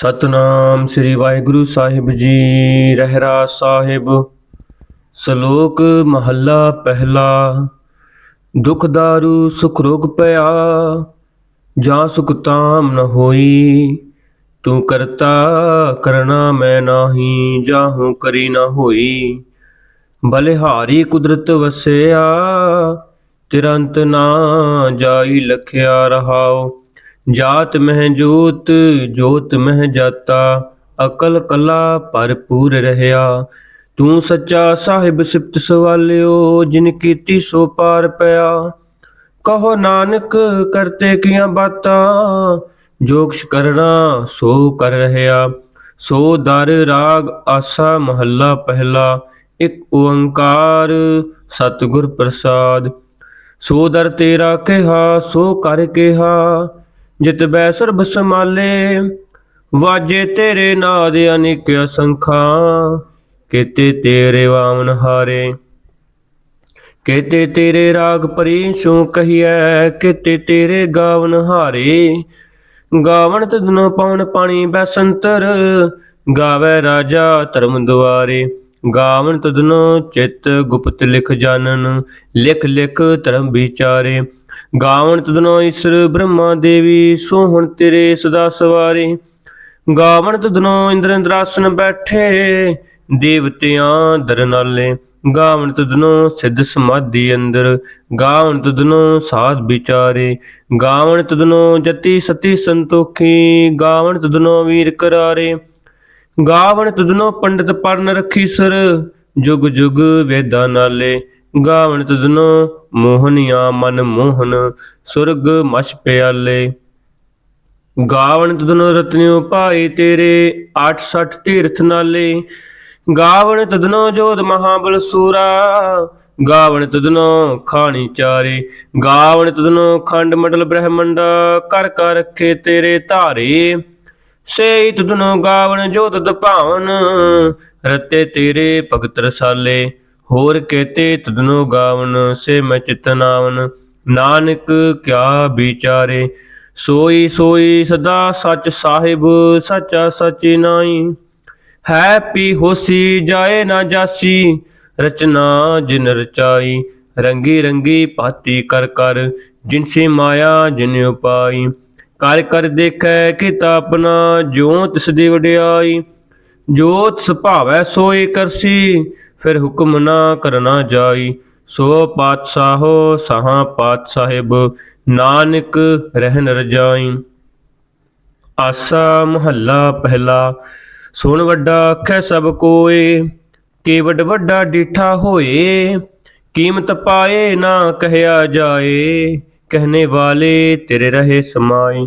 ਸਤਨਾਮ ਸ੍ਰੀ ਵਾਹਿਗੁਰੂ ਸਾਹਿਬ ਜੀ, ਰਹਿਰਾ ਸਾਹਿਬ, ਸ਼ਲੋਕ ਮਹੱਲਾ ਪਹਿਲਾ। ਦੁਖ ਦਾਰੂ, ਸੁਖ ਰੋਗ ਪਿਆ, ਜਾਂ ਸੁਖ ਤਾਮ ਨ ਹੋਈ। ਤੂੰ ਕਰਤਾ ਕਰਨਾ ਮੈਂ ਨਾਹੀ ਜਾਹੂ ਕਰੀ ਨ ਹੋਈ। ਬਲਿਹਾਰੀ ਕੁਦਰਤ ਵਸਿਆ, ਤਿਰੰਤ ਨਾ ਜਾਈ ਲਖਿਆ ਰਹਾਓ ਜਾਤ ਮਹਿ ਜੋਤ ਜੋਤ ਮਹਿ ਜਾਤਾ, ਅਕਲ ਕਲਾ ਭਰਪੂਰ ਰਹਿਆ। ਤੂੰ ਸੱਚਾ ਸਾਹਿਬ ਸਿਫਤ ਸਵਾਲਿਓ, ਜਿਨ ਕੀਤੀ ਸੋ ਪਾਰ ਪਿਆ। ਕਹੋ ਨਾਨਕ, ਕਰਤੇ ਕੀਆਂ ਬਾਤਾਂ? ਜੋਗਸ਼ ਕਰਨਾ, ਸੋ ਕਰ ਰਹਿਆ। ਸੋ ਦਰ ਰਾਗ, ਆਸਾ ਮਹੱਲਾ ਪਹਿਲਾ। ਇੱਕ ਓੰਕਾਰ, ਸਤਿਗੁਰ ਪ੍ਰਸਾਦ। ਸੋ ਦਰ ਤੇਰਾ ਕਿਹਾ, ਸੋ ਕਰ ਕਿਹਾ। ਜਿਤ ਬੈ ਸਰਬ ਸਮਾਲੇ ਵਾਜੇ ਤੇਰੇ ਨਾਦ ਅਨੇਕ ਅਸੰਖਾਂ। ਕੀਤੇ ਤੇਰੇ ਵਾਮਨ ਹਾਰੇ, ਕੀਤੇ ਤੇਰੇ ਰਾਗ ਪਰੀ ਸੋ ਕਹੀਐ, ਕੀਤੇ ਤੇਰੇ ਗਾਵਨ ਹਾਰੇ। ਗਾਵਨ ਤਦਨ ਪਾਉਣ ਪਾਣੀ ਬੈਸੰਤਰ, ਗਾਵੇ ਰਾਜਾ ਧਰਮ ਦੁਆਰੇ। ਗਾਵਣ ਤਦਨੋ ਚਿਤ ਗੁਪਤ ਲਿਖ ਜਾਣਨ, ਲਿਖ ਲਿਖ ਧਰਮ ਵਿਚਾਰੇ। ਗਾਵਣ ਤਦਨੋ ਈਸ਼ਰ ਬ੍ਰਹਮਾ ਦੇਵੀ ਸੋਹਣ ਤੇਰੇ ਸਦਾ ਸਵਾਰੇ। ਗਾਵਣ ਤਦਨੋ ਇੰਦਰ ਇੰਦਰਾਸਨ ਬੈਠੇ, ਦੇਵਤਿਆਂ ਦਰਨਾਲੇ। ਗਾਵਣ ਤਦਨੋ ਸਿੱਧ ਸਮਾਧੀ ਅੰਦਰ, ਗਾਵਣ ਤਦਨੋ ਸਾਧ ਵਿਚਾਰੇ। ਗਾਵਣ ਤਦਨੋ ਜਤੀ ਸਤੀ ਸੰਤੋਖੀ, ਗਾਵਣ ਤਦਨੋ ਵੀਰ ਕਰਾਰੇ। ਗਾਵਣ ਤਦਨੋ ਪੰਡਤ ਪੜਨ ਰੱਖੀ ਸਰ, ਜੁਗ ਜੁਗ ਵੇਦਾਂ ਨਾਲੇ। ਗਾਵਣ ਤਦਨੋ ਮੋਹਨੀਆ ਮਨ ਮੋਹਨ, ਸੁਰਗ ਮਛ ਪਿਆਲੇ। ਗਾਵਣ ਤਦਨੋ ਰਤਨਿਓ ਭਾਈ ਤੇਰੇ 86 ਤੀਰਥ ਨਾਲੇ। ਗਾਵਣ ਤਦਨੋ ਜੋਧ ਮਹਾਬਲ ਸੂਰਾ। ਗਾਵਣ ਤਦਨੋ ਖਾਣੀ ਚਾਰੇ। ਗਾਵਣ ਤਦਨੋ ਖੰਡ ਮੰਡਲ ਬ੍ਰਹਮੰਡਾ ਕਰ ਕਰ ਰੱਖੇ ਤੇਰੇ ਧਾਰੇ। ਸੇ ਤੁਧਨੋ ਗਾਵਣ ਜੋਤ ਤਦ ਭਾਵਨ ਰਤੇ ਤੇਰੇ ਭਗਤ ਰਸਾਲੇ। ਹੋਰ ਕਹਤੇ ਤੁਧਨੋ ਗਾਵਨ, ਸੇ ਮੈਂ ਚਿਤ ਨਾਵਨ। ਨਾਨਕ ਕਿਆ ਵਿਚਾਰੇ, ਸੋਈ ਸੋਈ ਸਦਾ ਸੱਚ ਸਾਹਿਬ, ਸੱਚਾ ਸੱਚੀ ਨਾਈ ਹੈ ਪੀ ਹੋਸੀ, ਜਾਏ ਨਾ ਜਾਸੀ, ਰਚਨਾ ਜਿਨ ਰਚਾਈ। ਰੰਗੀ ਰੰਗੀ ਭਾਤੀ ਕਰ ਕਰ ਜਿਨਸੀ ਮਾਇਆ ਜਿਨ ਉਪਾਈ। ਕਰ ਕਰ ਦੇਖੈ ਕਿਤਾ ਆਪਣਾ ਜੋ ਤਿਸ ਦੀ ਵਡਿਆਈ। ਜੋਤ ਸੁਭਾਵੈ ਸੋਏ ਕਰਸੀ ਫਿਰ ਹੁਕਮ ਨਾ ਕਰਨਾ ਜਾਈ। ਸੋ ਪਾਤਸ਼ਾਹੋ ਸਹਾ ਪਾਤ ਸਾਹਿਬ ਨਾਨਕ ਰਹਿਨ ਰਜਾਈ। ਆਸਾ ਮਹੱਲਾ ਪਹਿਲਾ, ਸੁਣ ਵੱਡਾ ਆਖੈ ਸਭ ਕੋਏ ਕੇਵਡ ਵੱਡਾ ਡੀਠਾ ਹੋਏ, ਕੀਮਤ ਪਾਏ ਨਾ ਕਹਿਆ ਜਾਏ ਕਹਨੇ ਵਾਲੇ ਤੇਰੇ ਰਹੇ ਸਮਾਏ।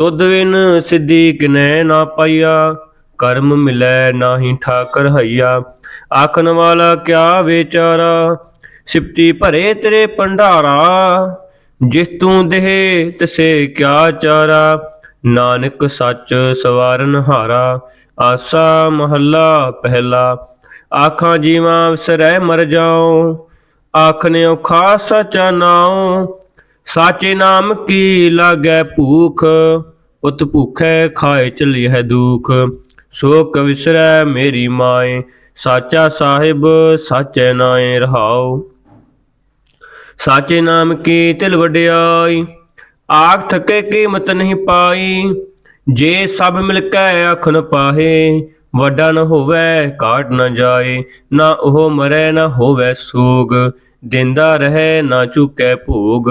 ਤੁਧ ਵਿਨ ਸਿੱਧੀ ਕਿਨੈ ਨਾ ਪਾਈਆ, ਕਰਮ ਮਿਲੈ ਨਾਹੀ ਠਾਕਰ ਹਈਆ। ਆਖਣ ਵਾਲਾ ਕਿਆ ਵਿਚਾਰਾ, ਸਿਪਤੀ ਭਰੇ ਤੇਰੇ ਭੰਡਾਰਾ। ਜਿਸ ਤੂੰ ਦੇਹ ਤਸੇ ਕਿਆ ਚਾਰਾ, ਨਾਨਕ ਸੱਚ ਸਵਾਰਨ ਹਾਰਾ। ਆਸਾ ਮਹੱਲਾ ਪਹਿਲਾ, ਆਖਾਂ ਜੀਵਾਂ ਵਿਸਰੈ ਮਰ ਜਾਉ। ਆਖਨੇ ਔਖਾ ਸਚਾ ਨਾਉ ਸਾਚੇ ਨਾਮ ਕੀ ਲਾਗੈ ਭੂਖ? ਉਤ ਭੁਖੈ ਖਾਏ ਚਲਿਐ ਦੁਖ। ਸੋ ਕਵਿਸਰੈ ਮੇਰੀ ਮਾਏ, ਸਾਚਾ ਸਾਹਿਬ ਸਾਚੈ ਨਾਏ ਰਹਾਉ। ਸਾਚੇ ਨਾਮ ਕੀ ਤਿਲ ਵਡਿਆਈ, ਆਖ ਥਕੇ ਕੀਮਤ ਨਹੀਂ ਪਾਈ। ਜੇ ਸਭ ਮਿਲ ਕੇ ਆਖਨ ਪਾਹੇ, ਵੱਡਾ ਨ ਹੋਵੇ ਕਾਟ ਨ ਜਾਏ। ਨਾ ਉਹ ਮਰੈ ਨਾ ਹੋਵੇ ਸੋਗ, ਦਿੰਦਾ ਰਹੇ ਨਾ ਚੁਕੈ ਭੋਗ।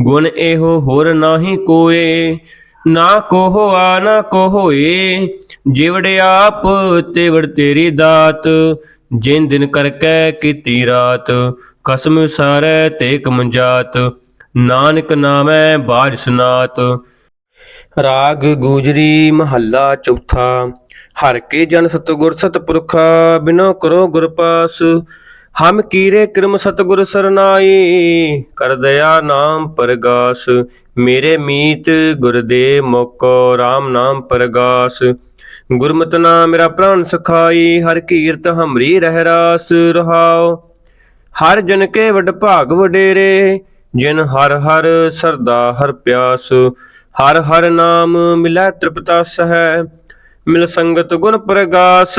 ਗੁਣ ਇਹੋ ਹੋਰ ਨਾਹੀ ਕੋਏ। ਨਾ ਕੋਹ ਆ, ਨਾ ਕੋਹੋਏ। ਜਿਵੜ ਆਪ, ਤੇਵੜ ਤੇਰੀ ਦਾਤ। ਜਿਨ ਦਿਨ ਕਰਕੇ ਕੀਤੀ ਰਾਤ, ਕਸਮ ਸਾਰੈ ਤੇ ਕਮਜਾਤ ਨਾਨਕ ਨਾਮੈ ਬਾਜ ਸਨਾਤ। ਰਾਗ ਗੂਜਰੀ ਮਹੱਲਾ ਚੌਥਾ। ਹਰ ਕੇ ਜਨ ਸਤਗੁਰ ਸਤਪੁਰਖਾ, ਬਿਨੋ ਕਰੋ ਗੁਰ ਪਾਸ। ਹਮ ਕੀਰੇ ਕਿਰਮ ਸਤਗੁਰ ਸਰਨਾਈ, ਕਰ ਦਇਆ ਨਾਮ ਪਰਗਾਸ, ਮੇਰੇ ਮੀਤ ਗੁਰਦੇਵ ਮੋਕੋ RAM ਨਾਮ ਪਰਗਾਸ। ਗੁਰਮਤਿ ਨਾਮ ਮੇਰਾ ਪ੍ਰਾਨ ਸਖਾਈ, ਹਰ ਕੀਰਤ ਹਮਰੀ ਰਹਿ ਰਾਸ ਰਹਾਓ ਹਰ ਜਨ ਕੇ ਵਡ ਭਾਗ ਵਡੇਰੇ, ਜਿਨ ਹਰ ਹਰ ਸਰਦਾ ਹਰ ਪਿਆਸ। ਹਰ ਹਰ ਨਾਮ ਮਿਲੈ ਤ੍ਰਿਪਤਾਸ ਹੈ ਮਿਲ ਸੰਗਤ ਗੁਣ ਪ੍ਰਗਾਸ।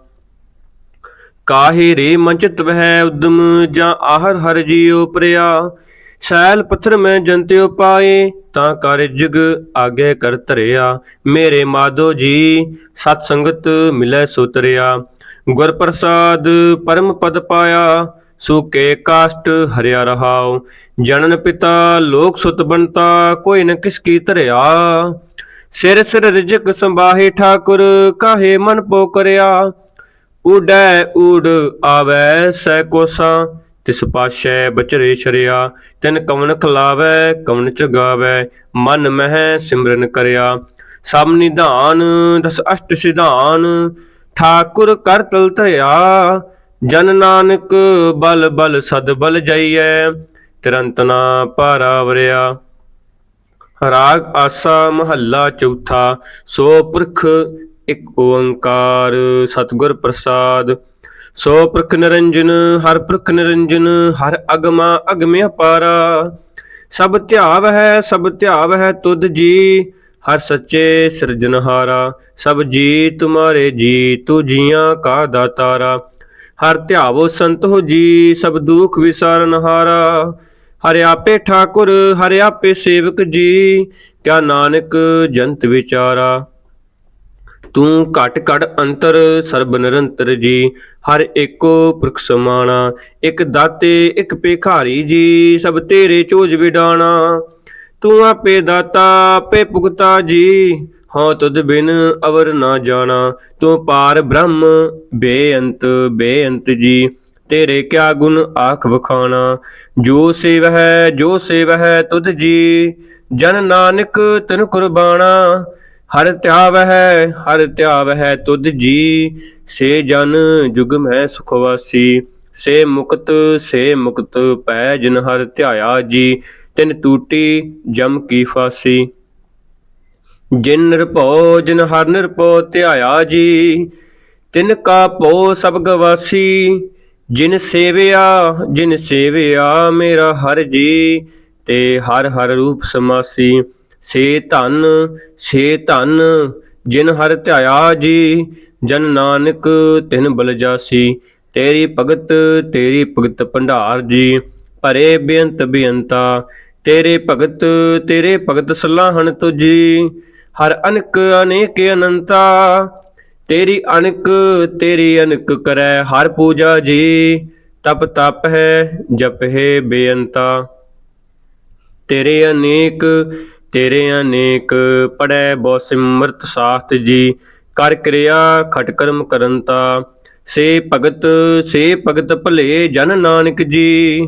ਕਾਹੇ ਰੇ ਮੰਚਿਤ ਵਹਿ ਉਦਮ ਜਾਂ ਆਹਰ ਹਰ ਜੀਉ ਪ੍ਰਿਆ? ਸੈਲ ਪੱਥਰ ਮੈਂ ਜੰਤਿਉ ਪਾਏ, ਤਾਂ ਕਰ ਜਗ ਆਗੇ ਕਰ ਧਰਿਆ। ਮੇਰੇ ਮਾਧੋ ਜੀ, ਸਤ ਸੰਗਤ ਮਿਲੈ ਸੁਤਰਿਆ। ਗੁਰ ਪ੍ਰਸਾਦ ਪਰਮ ਪਦ ਪਾਇਆ ਸੁਕੇ ਕਾਸ਼ਟ ਹਰਿਆ ਰਹਾਉ। ਜਨਨ ਪਿਤਾ ਲੋਕ ਸੁਤ ਬਣਤਾ ਕੋਈ ਨ ਕਿਸ ਕੀ ਧਰਿਆ। ਸਿਰ ਸਿਰ ਰਿਜਕ ਸੰਬਾਹੇ ਠਾਕੁਰ, ਕਾਹੇ ਮਨ ਪੋ ਕਰਿਆ ਉਡੈ ਉਡ ਆਵੈ ਸੈ ਕੋਸਾਂ, ਤਿਸ ਪਾਸ਼ੈ ਬਚਰੇ ਸ਼ਰਿਆ ਤਿਨ ਕਵਨ ਖਲਾਵੈ ਕਵਨ ਚਗਾਵੈ ਮਨ ਮਹਿ ਸਿਮਰਨ ਕਰਿਆ। ਸਭ ਨਿਧਾਨ, ਦਸ ਅਸ਼ਟ ਸਿਧਾਨ, ਠਾਕੁਰ ਕਰ ਤਲ ਧਰਿਆ। ਜਨ ਨਾਨਕ ਬਲ ਬਲ ਸਦ ਬਲ ਜਾਈਐ, ਤਿਰੰਤਨਾ ਪਾਰਾਵਰਿਆ ਰਾਗ ਆਸਾ ਮਹੱਲਾ ਚੌਥਾ, ਸੋ ਪੁਰਖ ਇੱਕ ਓੰਕਾਰ ਸਤਿਗੁਰ ਪ੍ਰਸਾਦ। ਸੋ ਪ੍ਰਖ ਨਿਰੰਜਨ, ਹਰ ਪ੍ਰਖ ਨਿਰੰਜਨ, ਹਰ ਅਗਮਾ ਅਗਮਿ ਅਪਾਰਾ ਸਭ ਧਿਆਵ ਹੈ, ਸਭ ਧਿਆਵ ਹੈ ਤੁਧ ਜੀ, ਹਰ ਸੱਚੇ ਸਿਰਜਨਹਾਰਾ ਸਭ ਜੀ ਤੁਮਾਰੇ ਜੀ ਤੂ ਜੀਆਂ ਕਾ ਦਾਤਾਰਾ। ਹਰ ਧਿਆਵੋ ਸੰਤ ਹੋ ਜੀ, ਸਭ ਦੁਖ ਵਿਸਾਰਨਹਾਰਾ ਹਰਿ ਆਪੇ ਠਾਕੁਰ, ਹਰਿ ਆਪੇ ਸੇਵਕ ਜੀ, ਕਿਆ ਨਾਨਕ ਜੰਤ ਵਿਚਾਰਾ। ਤੂੰ ਘਟ ਘਟ ਅੰਤਰ ਸਰਬ ਨਿਰੰਤਰ ਜੀ, ਹਰ ਏਕੋ ਪੁਰਖ ਸਮਾਣਾ, ਇੱਕ ਦਾਤੇ, ਇੱਕ ਭਿਖਾਰੀ ਜੀ, ਸਭ ਤੇਰੇ ਚੋਜ ਵਿਡਾਣਾ। ਤੂੰ ਆਪੇ ਦਾਤਾ, ਆਪੇ ਭੁਗਤਾ ਜੀ ਹਉ ਤੁਧ ਬਿਨ ਅਵਰ ਨਾ ਜਾਣਾ। ਤੂੰ ਪਾਰ ਬ੍ਰਹਮ, ਬੇਅੰਤ ਬੇਅੰਤ ਜੀ, ਤੇਰੇ ਕਿਆ ਗੁਣ ਆਖ ਵਖਾਣਾ। ਜੋ ਸੇਵ ਹੈ ਜੋ ਸੇਵ ਹੈ ਤੁਧ ਜੀ, ਜਨ ਨਾਨਕ ਤਨ ਕੁਰਬਾਨਾ ਹਰ ਧਿਆਵ ਹੈ, ਹਰ ਧਿਆਵ ਹੈ ਤੁਧ ਜੀ। ਸੇ ਜਨ ਜੁਗ ਮੈਂ ਸੁਖ ਸੇ ਮੁਕਤ ਸੇ ਮੁਕਤ ਪੈ ਜਿਨ ਹਰ ਧਿਆਇਆ ਜੀ। ਤਿਨ ਟੂਟੀ ਜਮ ਕੀ ਫਾਸੀ। ਜਿਨ ਨਿਰਭਉ, ਜਿਨ ਹਰ ਨਿਰਭਉ ਧਿਆਇਆ ਜੀ। ਤਿਨ ਕਾ ਭਉ ਸਭ ਗਵਾਸੀ। ਜਿਨ ਸੇਵਿਆ ਜਿਨ ਸੇਵਿਆ ਮੇਰਾ ਹਰ ਜੀ। ਤੇ ਹਰ ਹਰ ਰੂਪ ਸਮਾਸੀ। ਸੇ ਧਨ ਸੇ ਧਨ, ਜਿਨ ਹਰ ਧਿਆਇਆ ਜੀ, ਜਨ ਨਾਨਕ ਤਿਨ ਬਲ ਜਾਸੀ, ਤੇਰੀ ਭਗਤ ਤੇਰੀ ਭਗਤ ਭੰਡਾਰ ਜੀ, ਭਰੇ ਬੇਅੰਤ ਬੇਅੰਤਾ, ਤੇਰੇ ਭਗਤ ਤੇਰੇ ਭਗਤ ਸਲਾਹਣ ਤੁਜੀ, ਹਰ ਅਨਕ, ਅਨੇਕ ਅਨੰਤਾ, ਤੇਰੀ ਅਨਕ ਤੇਰੀ ਅਨਕ ਕਰੈ ਹਰ ਪੂਜਾ ਜੀ, ਤਪ ਤਪ ਹੈ, ਜਪ ਹੈ ਬੇਅੰਤਾ, ਤੇਰੇ ਅਨੇਕ ਤੇਰੇ ਅਨੇਕ ਪੜੈ ਬੋ ਸਿਮਰਤ ਸਾਖਤ ਜੀ, ਕਰ ਕਿਰਿਆ ਖਟ ਕਰਮ ਕਰੰਤਾ ਸੇ ਭਗਤ ਸੇ ਭਗਤ ਭਲੇ ਜਨ ਨਾਨਕ ਜੀ,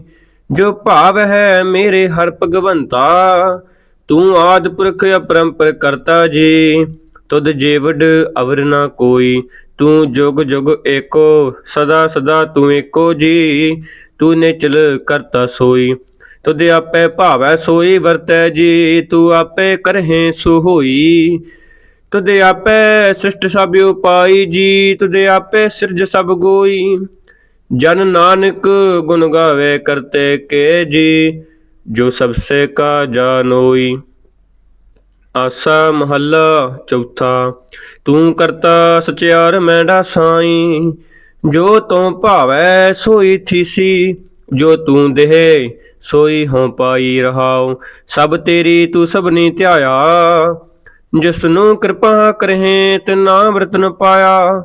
ਜੋ ਭਾਵ ਹੈ ਮੇਰੇ ਹਰ ਭਗਵੰਤਾ, ਤੂੰ ਆਦ ਪੁਰਖ ਅਪਰੰਪਰ ਕਰਤਾ ਜੀ, ਤੁਧ ਜੀਵਡ ਅਵਰ ਨਾ ਕੋਈ, ਤੂੰ ਜੁਗ ਜੁਗ ਏਕੋ, ਸਦਾ ਸਦਾ ਤੂੰ ਏਕੋ ਜੀ, ਤੂੰ ਨਿਚਲ ਕਰਤਾ ਸੋਈ। ਤੁਧ ਆਪੇ ਭਾਵੈ ਸੋਈ ਵਰਤੈ ਜੀ, ਤੂੰ ਆਪੇ ਕਰਹਿ ਸੋ ਹੋਈ ਤੁਧ ਆਪੇ ਸ੍ਰਿਸ਼ਟ ਸਭ ਉਪਾਈ ਜੀ, ਤੁਧ ਆਪੇ ਸਿਰਜ ਸਭ ਗੋਈ। ਜਨ ਨਾਨਕ ਗੁਣ ਗਾਵੇ ਕਰਤੇ ਕੇ ਜੀ, ਜੋ ਸਭ ਸੇ ਕਾ ਜਾਨੋਈ ਆਸਾ ਮਹੱਲਾ ਚੌਥਾ, ਤੂੰ ਕਰਤਾ ਸਚਿਆਰ ਮੈਂਡਾ ਸਾਈ ਜੋ ਤੂੰ ਭਾਵੈ, ਸੋਈ ਥੀਸੀ, ਜੋ ਤੂੰ ਦੇਹ ਸੋਈ ਹਉ ਪਾਈ ਰਹਾਉ, ਸਭ ਤੇਰੀ ਤੂੰ ਸਭਨੀ ਧਿਆਇਆ। ਜਿਸ ਕਿਰਪਾ ਕਰਹਿ ਤੇ ਨਾਮ ਪਾਇਆ।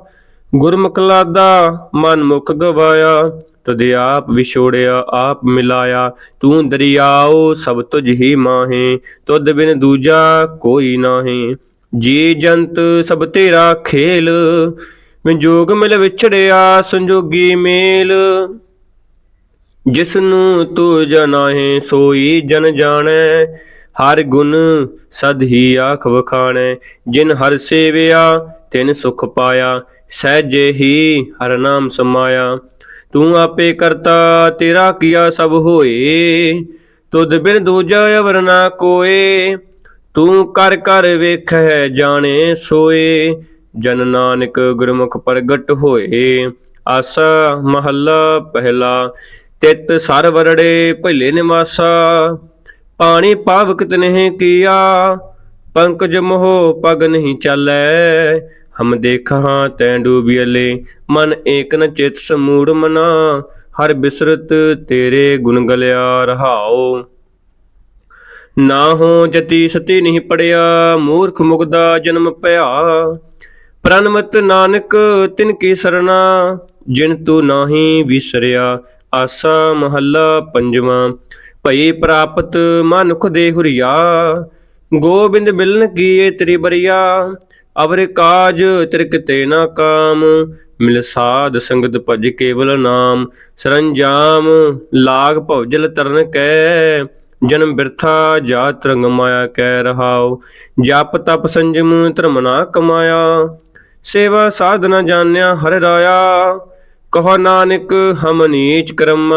ਗੁਰਮੁਖ ਲਾਦਾ ਮਨ ਮੁਖ ਗਵਾਇਆ। ਤਦ ਆਪ ਵਿਛੋੜਿਆ, ਆਪ ਮਿਲਾਇਆ। ਤੂੰ ਦਰਿਆਓ, ਸਭ ਤੁਝ ਹੀ ਮਾਹੇ। ਤੁਧ ਬਿਨ ਦੂਜਾ ਕੋਈ ਨਾਹੀ। ਜੀ ਜੰਤ ਸਭ ਤੇਰਾ ਖੇਲ। ਵਿਜੋਗ ਮਿਲ ਵਿਛੜਿਆ, ਸੰਜੋਗੀ ਮੇਲ। ਜਿਸ ਨੂੰ ਤੂੰ ਜਨਾਹੇ ਸੋਈ ਜਨ ਜਾਣੈ, ਹਰ ਗੁਣ ਸਦ ਹੀ ਆਖ ਵਖਾਣੈ। ਜਿਨ ਹਰ ਸੇਵਿਆ, ਤਿਨ ਸੁਖ ਪਾਇਆ, ਸਹਿਜੇ ਹੀ ਹਰ ਨਾਮ ਸਮਾਇਆ। ਤੂੰ ਆਪੇ ਕਰਤਾ, ਤੇਰਾ ਕੀਆ ਸਭ ਹੋਏ। ਤੁਧ ਬਿਨ ਦੂਜਾ ਅਵਰ ਨਾ ਕੋਏ। ਤੂੰ ਕਰ ਕਰ ਵੇਖੈ, ਜਾਣੇ ਸੋਏ। ਜਨ ਨਾਨਕ ਗੁਰਮੁਖ ਪ੍ਰਗਟ ਹੋਏ। ਆਸਾ ਮਹੱਲਾ ਪਹਿਲਾ। ਤਿਤ ਸਰ ਵਰੜੇ ਭਲੇ ਨਿਵਾਸਾ, ਪਾਣੀ ਪਾਵਕ ਤਨਹਿ ਕੀਆ, ਪੰਕਜ ਮੋਹ ਪਗ ਨਹੀਂ ਚਾਲੈ। ਹਮ ਦੇਖਾਂ ਤੈਂ ਡੂਬੀਲੇ ਮਨ ਏਕ ਨ ਚਿਤ ਸਮੂੜ ਮਨਾ, ਹਰ ਬਿਸਰਤ ਤੇਰੇ ਗੁਣ ਗਲਿਆ ਰਹਾਓ ਨਾ ਹੋ ਜਤੀ ਸਤੀ ਨਹੀਂ ਪੜਿਆ, ਮੂਰਖ ਮੁਗਦਾ ਜਨਮ ਭਇਆ। ਪ੍ਰਨਮਤ ਨਾਨਕ ਤਿਨ ਕੀ ਸਰਣਾ, ਜਿਨ ਤੂੰ ਨਾਹੀ ਵਿਸਰਿਆ ਆਸਾ ਮਹੱਲਾ ਪੰਜਵਾਂ, ਭਈ ਪ੍ਰਾਪਤ ਮਨੁਖ ਦੇ ਹੁਰੀਆ, ਗੋਬਿੰਦ ਮਿਲਨ ਕੀਏ ਤੇਰੀ ਬਰੀਆ ਅਵਰ ਕਾਜ ਤਿਰਕਤੇ ਨਾ ਕਾਮ, ਮਿਲ ਸਾਧ ਸੰਗਤ ਭਜ ਕੇਵਲ ਨਾਮ, ਸਰੰਜਾਮ ਲਾਗ ਭਉਜਲ ਤਰਨ ਕੈ, ਜਨਮ ਬਿਰਥਾ ਜਾ ਤਰੰਗ ਮਾਇਆ ਕਹਿ ਰਹਾਓ ਜਪ ਤਪ ਸੰਜਮ ਧਰਮ ਨਾ ਕਮਾਇਆ, ਸੇਵਾ ਸਾਧਨਾ ਜਾਣਿਆ ਹਰ ਰਾਇਆ ਕਹੋ ਨਾਨਕ, ਹਮ ਨੀਚ ਕਰਮ,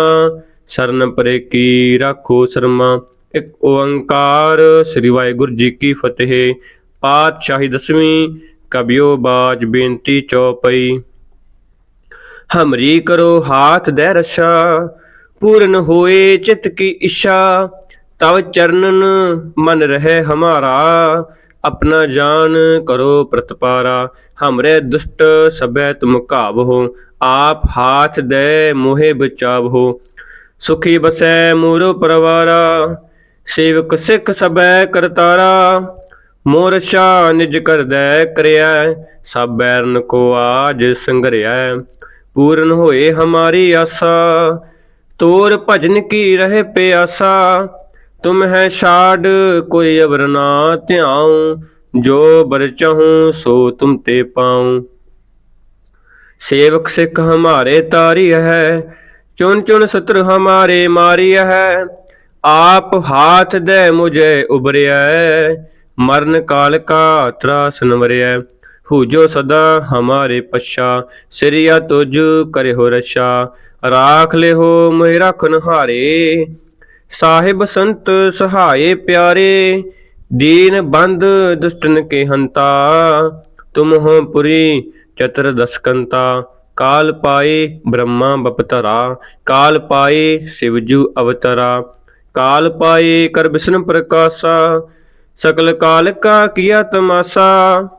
ਸਰਨ ਪਰੇ ਕੀ ਰਾਖੋ ਸ਼ਰਮਾ। ਇੱਕ ਓੰਕਾਰ, ਸ੍ਰੀ ਵਾਹਿਗੁਰੂ ਜੀ ਕੀ ਫਤਿਹ। ਪਾਤਸ਼ਾਹੀ ਦਸਵੀਂ, ਕਬਿਓ ਬਾਜ ਬੇਨਤੀ ਚੌਪਈ। ਹਮਰੀ ਕਰੋ ਹਾਥ ਦੇ ਰਸਾ, ਪੂਰਨ ਹੋਏ ਚਿਤ ਕੀ ਇੱਛਾ। ਤਵ ਚਰਨਨ ਮਨ ਰਹੇ ਹਮਾਰਾ ਆਪਣਾ ਜਾਨ ਕਰੋ ਪ੍ਰਤਪਾਰਾ, ਹਮਰੇ ਦੁਸ਼ਟ ਸਭੈ ਤੁਮ ਕਾਬਹੋ ਆਪ ਹਾਥ ਦੇ ਮੋਹਿ ਬਚਾਵੋ ਸੁਖੀ ਬਸੈ ਮੂਰੋ ਪਰਵਾਰਾ, ਸੇਵਕ ਸਿੱਖ ਸਭੈ ਕਰਤਾਰਾ। ਮੋਰ ਸ਼ਾ ਨਿਜ ਕਰਦੈ ਕਰਿਆ ਸਭ ਬੈਰਨ ਕੋ ਆਜ ਸੰਗਰਿਆ ਪੂਰਨ ਹੋਏ ਹਮਾਰੀ ਆਸਾ, ਤੋਰ ਭਜਨ ਕੀ ਰਹੇ ਪਿਆਸਾ। ਤੁਮ ਹੈ ਛਾੜ, ਕੋਈ ਅਵਰ ਨਾ ਧਿਆਉ, ਜੋ ਬਰ ਸੋ ਤੁਮ ਤੇ ਪਾਉ। ਸੇਵਕ ਸਿੱਖ ਹਮਾਰੇ ਤਾਰੀ ਹੈ, ਚੁਣ ਚੁਣ ਸਤਰ ਹਮਾਰੇ ਮਾਰੀ ਹੈ। ਆਪ ਹਾਥ ਦੇ ਮੁਝੇ ਉਬਰਿਆ ਮਰਨ ਕਾਲ ਕਾ ਤਰਾਸ ਨਵਰਿਆ ਹੋ ਸਦਾ ਹਮਾਰੇ ਪਛਾ, ਸਿਰਿਆ ਤੁਜ ਕਰੇ ਹੋ ਰਛਾ। ਰਾਖ ਲੈ ਹੋ ਮੋਹਿ ਰਖਨ ਹਾਰੇ ਸਾਹਿਬ ਸੰਤ ਸਹਾਏ ਪਿਆਰੇ, ਦੀਨ ਬੰਦ ਦੁਸ਼ਟਨ ਕੇ ਹੰਤਾ ਤੁਮ ਹੋ ਪੁਰੀ ਚਤਰ ਦਸਕੰਤਾ, ਕਾਲ ਪਾਏ ਬ੍ਰਹਮਾ ਬਪਤਰਾ, ਕਾਲ ਪਾਏ ਸਿਵਜੂ ਅਵਤਰਾ, ਕਾਲ ਪਾਏ ਕਰ ਬਿਸ਼ਨ ਪ੍ਰਕਾਸ਼ਾ, ਸਕਲ ਕਾਲ ਕਾ ਕੀਆ ਤਮਾਸਾ,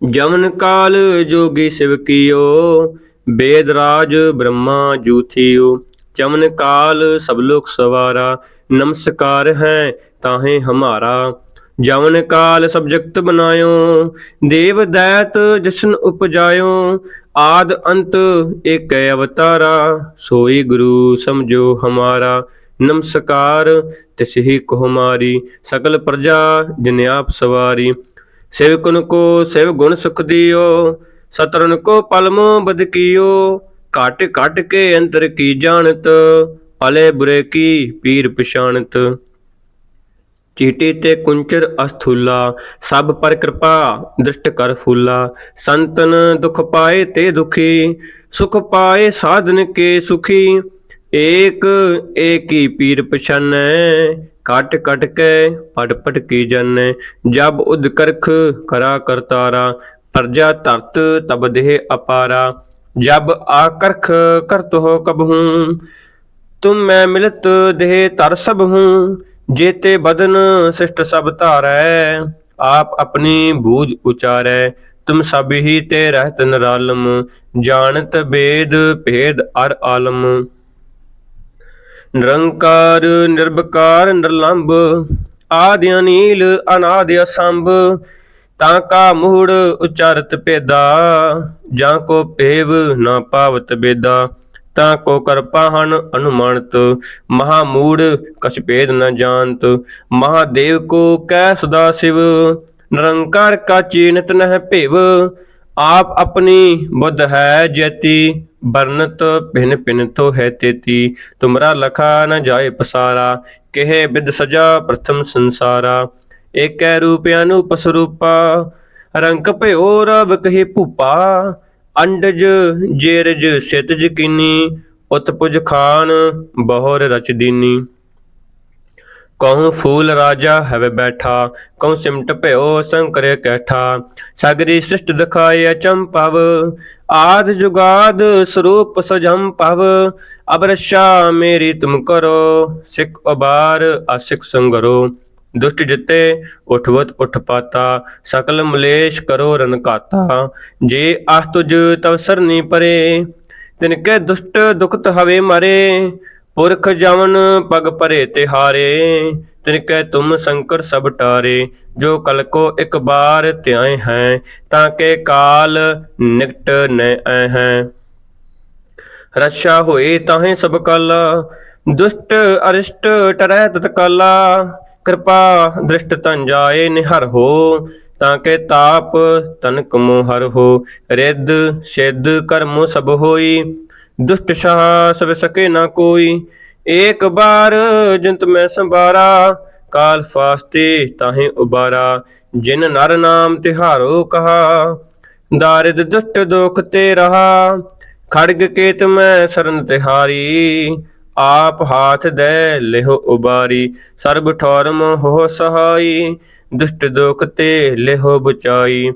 ਜਮਨ ਕਾਲ ਜੋਗੀ ਸਿਵ ਕੀਓ, ਬੇਦ ਰਾਜ ਬ੍ਰਹਮਾ ਜੂਥੀਓ ਚਮਨ ਕਾਲ ਸਭ ਲੋਕ ਸਵਾਰਾ, ਨਮਸਕਾਰ ਹੈ ਤਾਹੇ ਹਮਾਰਾ। ਜਮਨ ਕਾਲ ਸਭ ਜਗਤ ਬਨਾਇਓ, ਦੇਵ ਦੈਤ ਜਸ਼ਨ ਉਪਜਾਇਓ, ਆਦ ਅੰਤ ਏਕ ਅਵਤਾਰਾ, ਸੋਈ ਗੁਰੂ ਸਮਝੋ ਹਮਾਰਾ। ਨਮਸਕਾਰ ਤਿਸਹੀ ਕੋ ਹਮਾਰੀ ਸਕਲ ਪ੍ਰਜਾ ਜਿਨ ਆਪ ਸਵਾਰੀ। ਸੇਵਕਨ ਕੋ ਸੇਵ ਗੁਣ ਸੁਖ ਦਿਓ, ਸਤਰਨ ਕੋ ਪਲਮੋ ਬਦਕਿਓ ਘਟ ਘਟ ਕੇ ਅੰਤਰ ਕੀ ਜਾਣਤ ਅਲੇ ਬੁਰੇ ਕੀ ਪੀਰ ਪਛਾਣਤ। ਚੀਟੀ ਤੇ ਕੁੰਚਰ ਅਸਥੂਲਾ, ਸਭ ਪਰ ਕਿਰਪਾ ਦ੍ਰਿਸ਼ਟ ਕਰ ਫੂਲਾ। ਸੰਤਨ ਦੁਖ ਪਾਏ ਤੇ ਦੁਖੀ, ਸੁਖ ਪਾਏ ਸਾਧਨ ਕੇ ਸੁਖੀ। ਏਕ, ਏਕੀ ਪੀਰ ਪਛਾਨੈ, ਕਟ ਕਟ ਕੇ ਪਟ ਪਟ ਕੀ ਜਾਣੈ। ਜਬ ਉਦ ਕਰਾ ਕਰਤਾਰਾ, ਪਰਜਾ ਧਰਤ ਤਬ ਦੇਹ ਅਪਾਰਾ। ਜਬ ਆਕਰਖ ਕਰਤ ਹੋ ਕਬਹੂ, ਤੁਮ ਮੈਂ ਮਿਲਤ ਦੇਹ ਤਰ ਸਭ ਹੂੰ ਜੇਤੇ ਬਦਨ ਸਿਸ਼ਟ ਸਭ ਧਾਰੈ, ਆਪ ਆਪਣੀ ਬੂਝ ਉਚਾਰੈ, ਤੁਮ ਸਭ ਹੀ ਤੇ ਰਹਿਤ ਨਿਰਾਲਮ, ਜਾਣਤ ਬੇਦ ਭੇਦ ਅਰ ਆਲਮ। ਨਿਰੰਕਾਰ, ਨਿਰਭਕਾਰ, ਨਿਰਲੰਭ, ਆਦਿ ਅਨੀਲ, ਅਨਾਦਿ ਅਸੰਭ ਤਾਂ ਕਾ ਮੂੜ ਉਚਾਰਤ ਭੇਦਾ, ਜਾਂ ਕੋ ਭੇਵ ਨਾ ਪਾਵਤ ਬੇਦਾ, ਤਾਂ ਕੋ ਕਰਪਾਹਨ ਅਨੁਮਾਨਤ, ਮਹਾ ਮੂੜ ਕਛ ਭੇਦ ਨ ਜਾਣਤ ਮਹਾਦੇਵ ਕੋ ਕੈ ਸਦਾ ਸਿਵ, ਨਿਰੰਕਾਰ ਕਾ ਚੀਨਤ ਨਹਿ ਭੇਵ, ਆਪ ਆਪਣੀ ਬੁੱਧ ਹੈ ਜੈਤੀ ਬਰਨਤ ਭਿਨ ਭਿਨ ਤੋ ਹੈ ਤੇਤੀ, ਤੁਮਰਾ ਲਖਾ ਨ ਜਾਏ ਪਸਾਰਾ, ਕਹੇ ਬਿਦ ਸਜਾ ਪ੍ਰਥਮ ਸੰਸਾਰਾ। ਏਕੈ ਰੂਪ ਅਨੂਪ ਸਰੂਪਾ ਰੰਕ ਭਇਓ ਰਵ ਕਹੀ ਭੂਪਾ, ਅੰਡਜ ਜੇਰਜ ਸਿਤਜ ਕੀਨੀ, ਉਤਪੁਜ ਖਾਨ ਬਹੁਰ ਰਚ ਦੀਨੀ। ਕਹੂੰ ਫੂਲ ਰਾਜਾ ਹਵੇ ਬੈਠਾ, ਕਹੂੰ ਸਿਮਟ ਭਇਓ ਸੰਕਰੇ ਕੈਠਾ, ਸਗਰੀ ਸ੍ਰਿਸ਼ਟ ਦਿਖਾਏ ਅਚੰਪਵ ਆਦ ਜੁਗਾਦ ਸਰੂਪ ਸਜਮ ਪਵ ਅਬਰਸ਼ਾ ਮੇਰੀ ਤੁਮ ਕਰੋ, ਸਿੱਖ ਉਬਾਰ ਅਸਿਕ ਸੰਗਰੋ। ਦੁਸ਼ਟ ਜਿੱਤੇ ਉਠਵਤ ਉਠ ਪਾਤਾ, ਸਕਲ ਮਲੇਸ਼ ਕਰੋ ਰਨਕਾਤਾ ਜੇ ਆਸ ਤੁਜ ਤਵ ਸਰਨੀ ਪਰੇ, ਤਿਨ ਕੇ ਦੁਸ਼ਟ ਦੁਖਤ ਹਵੇ ਮਰੇ, ਪੁਰਖ ਜਵਨ ਪਗ ਪਰੇ ਤਿਹਾਰੇ ਤਿਨ ਕੈ ਤੁਮ ਸੰਕਰ ਸਭ ਟਾਰੇ, ਜੋ ਕਲ ਕੋ ਇੱਕ ਬਾਰ ਧਿਆਏ ਹੈ, ਤਾਂ ਕੇ ਕਾਲ ਨਿਕਟ ਨੈ ਐ ਹੈ। ਰਛਾ ਹੋਏ ਤਾਹੇ ਸਭ ਕਾਲਾ, ਦੁਸ਼ਟ ਅਰਿਸ਼ਟ ਟਰੈ ਤਤਕਾਲਾ। ਕਿਰਪਾ ਦ੍ਰਿਸ਼ਟ ਤਨ ਜਾਏ ਨਿਹਰ ਹੋ, ਤਾਂ ਕੇ ਤਾਪ ਤਨਕ ਮੋ ਹਰ ਹੋ। ਰਿੱਧ ਸਿੱਧ ਕਰਮ ਸਭ ਹੋਈ, ਦੁਸ਼ਟ ਸ਼ਾਹ ਸਭ ਸਕੇ ਨਾ ਕੋਈ। ਏਕ ਬਾਰ ਜੰਤ ਮੈਂ ਸੰਭਾਰਾ, ਕਾਲ ਫਾਸਤੇ ਤਾਹੇ ਉਬਾਰਾ। ਜਿਨ ਨਰ ਨਾਮ ਤਿਹਾਰੋ ਕਹਾ, ਦਾਰਿਦ ਦੁਸ਼ਟ ਦੁਖ ਤੇ ਰਹਾ। ਖੜਗ ਕੇਤ ਮੈਂ ਸਰਨ ਤਿਹਾਰੀ ਆਪ ਹਾਥ ਦੇ ਲਿਹੁ ਉਬਾਰੀ, ਸਰਬ ਠੌਰਮ ਹੋ ਸਹਾਈ, ਦੁਸ਼ਟ ਦੁਖ ਤੇ ਲਿਹੁ ਬਚਾਈ।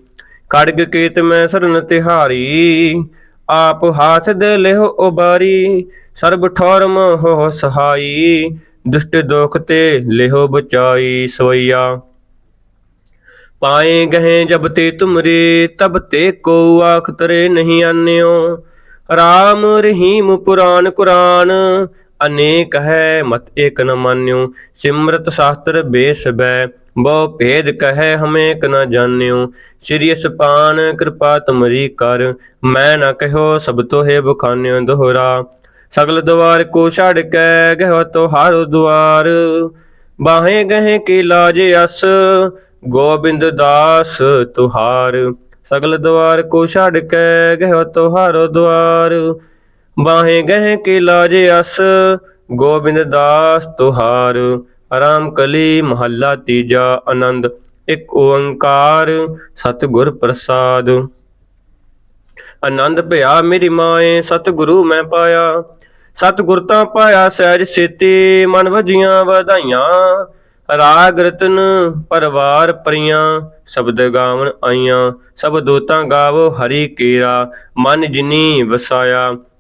ਖੜਗ ਕੇਤ ਮੈਂ ਸਰਨ ਤਿਹਾਰੀ, ਆਪ ਹਾਥ ਦੇ ਲਿਹੁ ਉਬਾਰੀ, ਸਰਬ ਠੌਰਮ ਹੋ ਸਹਾਈ, ਦੁਸ਼ਟ ਦੁਖ ਤੇ ਲਿਹੁ ਬਚਾਈ ਸੋਈਆ ਪਾਏ ਗਏ ਜਬ ਤੇ ਤੁਮਰੇ, ਤਬ ਤੇ ਕੋ ਆਖ ਤਰੇ ਨਹੀਂ ਆਨਿਓ। ਰਾਮ ਰਹੀਮ ਪੁਰਾਨ ਕੁਰਾਨ ਅਨੇਕ ਹੈ, ਮਤ ਏਕ ਨ ਮਾਨਿਓ। ਸਿਮਰਤ ਸ਼ਾਸਤਰ ਬੇਸਬੈ, ਬਹੁ ਭੇਦ ਕਹੈ ਹਮੇ ਕ ਨ ਜਾਣਿਓ। ਸ੍ਰੀ ਸਪਾਨ ਕਿਰਪਾ ਤੁਮਰੀ ਕਰ, ਮੈਂ ਨ ਕਹਿਓ ਸਭ ਤੋਹੇ ਬਖਾਨਿਓ ਦੋਹਰਾ। ਸਗਲ ਦਵਾਰ ਕੋ ਛੜ ਕੇ ਗਹਿ ਤੁਹਾਰੋ ਦੁਆਰ। ਬਾਹੇ ਗਹਿ ਕੀ ਲਾਜ ਅਸ, ਗੋਬਿੰਦ ਦਾਸ ਤੁਹਾਰ। ਸਗਲ ਦਵਾਰ ਕੋ ਛੜ ਕੇ ਗਹਿ ਤੁਹਾਰੋ ਦੁਆਰ। ਬਾਹੇ ਗਹਿ ਕੇ ਲਾਜੇ ਅਸ, ਗੋਬਿੰਦ ਦਾਸ ਤੁਹਾਰ ਆਰਾਮ ਕਲੀ ਮਹੱਲਾ ਤੀਜਾ ਆਨੰਦ, ਇੱਕ ਓੰਕਾਰ ਸਤਿਗੁਰ ਪ੍ਰਸਾਦ। ਆਨੰਦ ਭਇਆ ਮੇਰੀ ਮਾਏ, ਸਤਿਗੁਰੂ ਮੈਂ ਪਾਇਆ। ਸਤਿਗੁਰ ਤਾਂ ਪਾਇਆ ਸਹਿਜ ਸੇਤੀ, ਮਨ ਵਜੀਆਂ ਵਧਾਈਆਂ। ਰਾਗ ਰਤਨ ਪਰਵਾਰ ਪਰੀਆਂ, ਸ਼ਬਦ ਗਾਵਣ ਆਈਆਂ। ਸਭ ਦੋਤਾਂ ਗਾਵੋ ਹਰੀ ਕੇਰਾ, ਮਨ ਜਿਨੀ ਵਸਾਇਆ।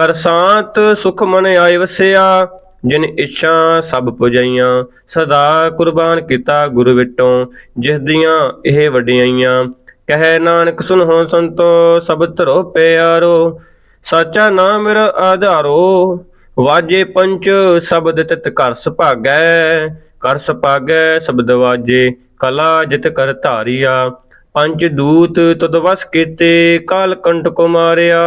ਕਰ ਸਾਤ ਸੁਖ ਮਨ ਆਏ ਵਸਿਆ, ਜਿਨ ਇੱਛਾ ਸਭ ਪੁਜਾਈਆਂ। ਸਦਾ ਕੁਰਬਾਨ ਕੀਤਾ ਗੁਰੂ ਵਿਟੋਂ, ਜਿਸ ਦੀਆਂ ਇਹ ਵਡਿਆਈਆਂ। ਕਹੈ ਨਾਨਕ ਸੁਨਹੁ ਸੰਤੋ, ਸਭ ਧਰੋ ਪਿਆਰੋ। ਸਾਚਾ ਨਾਮ ਮੇਰਾ ਆਧਾਰੋ। ਵਾਜੇ ਪੰਚ ਸ਼ਬਦ ਤਿਤ ਕਰ ਸੁਭਾਗੈ। ਕਰ ਸੁਭਾਗੈ ਸ਼ਬਦ ਵਾਜੇ ਕਲਾ ਜਿਤ ਕਰ ਧਾਰਿਆ। ਪੰਜ ਦੂਤ ਤਦ ਵਸ ਕੀਤੇ, ਕਾਲ ਕੰਟ ਕੋ ਮਾਰਿਆ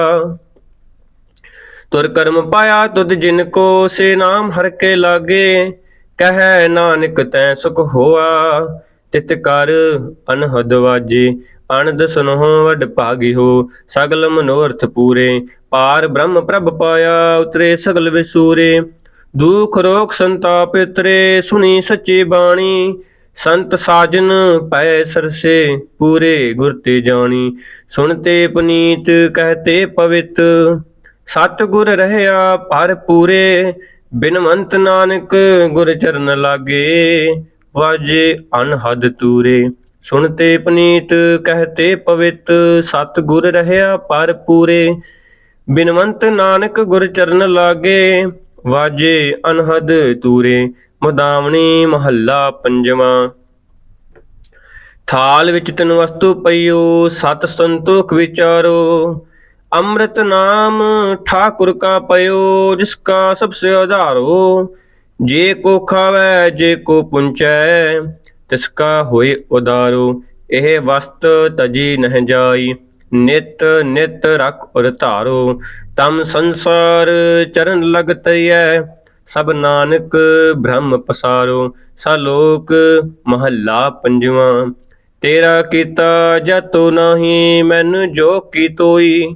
ਤੁਰ ਕਰਮ ਪਾਇਆ ਤੁਧ ਜਿਨ ਕੋ ਸੇ ਨਾਮ ਹਰ ਕੇ ਲਾਗੇ, ਕਹਿ ਨਾਨਕ ਤੈ ਸੁਖ ਹੋਆ। ਤਿਤ ਕਰ ਅਨਹਦ ਵਾਜੇ ਅਨੰਦ ਸੁਨਹੁ ਵਡ ਭਾਗੀ ਹੋ। ਸਗਲ ਮਨੋਰਥ ਪੂਰੇ, ਪਾਰ ਬ੍ਰਹਮ ਪ੍ਰਭ ਪਾਇਆ, ਉਤਰੇ ਸਗਲ ਵਿਸੂਰੇ। ਦੁਖ ਰੋਗ ਸੰਤਾਪ ਉਤਰੇ ਸੁਣੀ ਸੱਚੀ ਬਾਣੀ। ਸੰਤ ਸਾਜਨ ਪੈ ਸਰਸੇ, ਪੂਰੇ ਗੁਰ ਤੇ ਜਾਣੀ। ਸੁਣਤੇ ਪੁਨੀਤ ਕਹਤੇ ਪਵਿੱਤ। ਸਤ ਗੁਰ ਰਹਿਆ ਪਰ ਪੂਰੇ ਬਿਨਵੰਤ ਨਾਨਕ ਗੁਰ ਚਰਨ ਲਾਗੇ। ਵਾਜੇ ਅਨਹਦ ਤੂਰੇ, ਸੁਣਤੇ ਪਨੀਤ, ਕਹਤੇ ਪਵਿੱਤ ਸਤ ਰਹਿਆ ਪਰ ਪੂਰੇ ਬਿਨਵੰਤ ਨਾਨਕ ਗੁਰ ਚਰਨ ਲਾਗੇ। ਵਾਜੇ ਅਨਹਦ ਤੂਰੇ, ਮਦਾਵਣੀ ਮਹੱਲਾ ਪੰਜਵਾਂ। ਥਾਲ ਵਿੱਚ ਤਨ ਵਸਤੂ ਪਈਓ, ਸਤ ਸੰਤੋਖ ਵਿਚਾਰੋ। ਅੰਮ੍ਰਿਤ ਨਾਮ ਠਾਕੁਰ ਕਾ ਪਇਓ, ਜਿਸ ਕਾ ਸਭ ਸੇ ਆਧਾਰੋ। ਜੇ ਕੋ ਖਾਵੈ, ਜੇ ਕੋ ਪੁੰਚੈ, ਤਿਸ ਕਾ ਹੋਏ ਉਦਾਰੋ। ਇਹ ਵਸਤ ਤਜੀ ਨਹਿ ਜਾਈ, ਨਿਤ ਨਿਤ ਰਖ ਉਰ ਧਾਰੋ। ਤਮ ਸੰਸਾਰ ਚਰਨ ਲਗ ਤਈਐ, ਸਭ ਨਾਨਕ ਬ੍ਰਹਮ ਪਸਾਰੋ। ਸਲੋਕ ਮਹੱਲਾ ਪੰਜਵਾਂ, ਤੇਰਾ ਕੀਤਾ ਜਤੋ ਨਾਹੀ, ਮੈਨੂੰ ਜੋ ਕੀ ਤੋਈ।